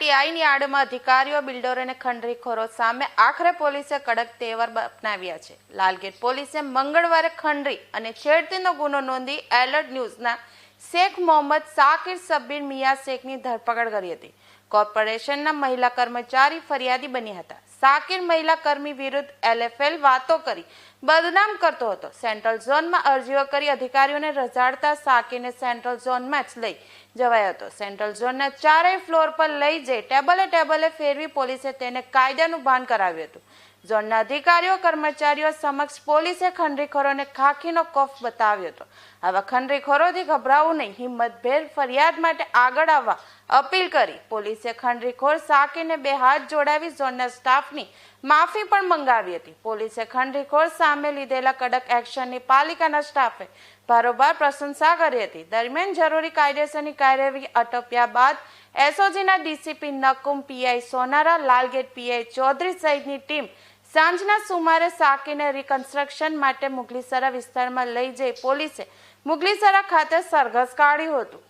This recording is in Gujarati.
પીઆઈની આડમાં અધિકારીઓ, બિલ્ડરો અને ખંડરીખોરો સામે આખરે પોલીસે કડક તેવર અપનાવ્યા છે. લાલગેટ પોલીસે મંગળવારે ખંડરી અને છેડતીનો ગુનો નોંધી એલર્ટ ન્યૂઝના શેખ મોહમ્મદ સાકિર સબ્બીર મિયા શેખની ધરપકડ કરી હતી. કોર્પોરેશનના મહિલા કર્મચારી ફરિયાદી બન્યા હતા. સાકિર મહિલા કર્મી વિરુદ્ધ એલએફએલ વાતો કરી, બદનામ કરતો હતો. સેન્ટ્રલ ઝોનમાં અરજીઓ કરી અધિકારીઓને રજાડતા સાકિરને સેન્ટ્રલ ઝોનમાં જ લઈ જવાયો હતો. સેન્ટ્રલ ઝોનના ચારેય ફ્લોર પર લઈ જઈ ટેબલે ટેબલે ફેરવી પોલીસે તેને કાયદાનું ભાન કરાવ્યું હતું. ઝોનના અધિકારીઓ, કર્મચારીઓ સમક્ષ પોલીસે ખંડરીખોરોને ખાખીનો કોફ બતાવ્યો હતો. આવા ખંડરીખોરોથી ગભરાવું નહીં, હિંમતભેર ફરિયાદ માટે આગળ આવવા અપીલ કરી પોલીસે ખંડરીખોર સાકીને બે હાથ જોડાવી ઝોનના સ્ટાફની માફી પણ મંગાવી હતી. પોલીસે ખંડરીખોર સામે લીધેલા કડક એક્શનની પાલિકાના સ્ટાફે ભારોભાર પ્રશંસા કરી હતી. દરમિયાન જરૂરી કાયદેસરની કાર્યવાહી અટપ્યા બાદ એસઓજીના DCP Nakum PI Sonara, Lalgate PI Chaudhary સહિતની ટીમ સાંજના સુમારે સાકીને રિકન્સ્ટ્રક્શન માટે મુગલીસરા વિસ્તારમાં લઈ જઈ પોલીસે મુગલીસરા ખાતે સરઘસ કાઢ્યું હતું.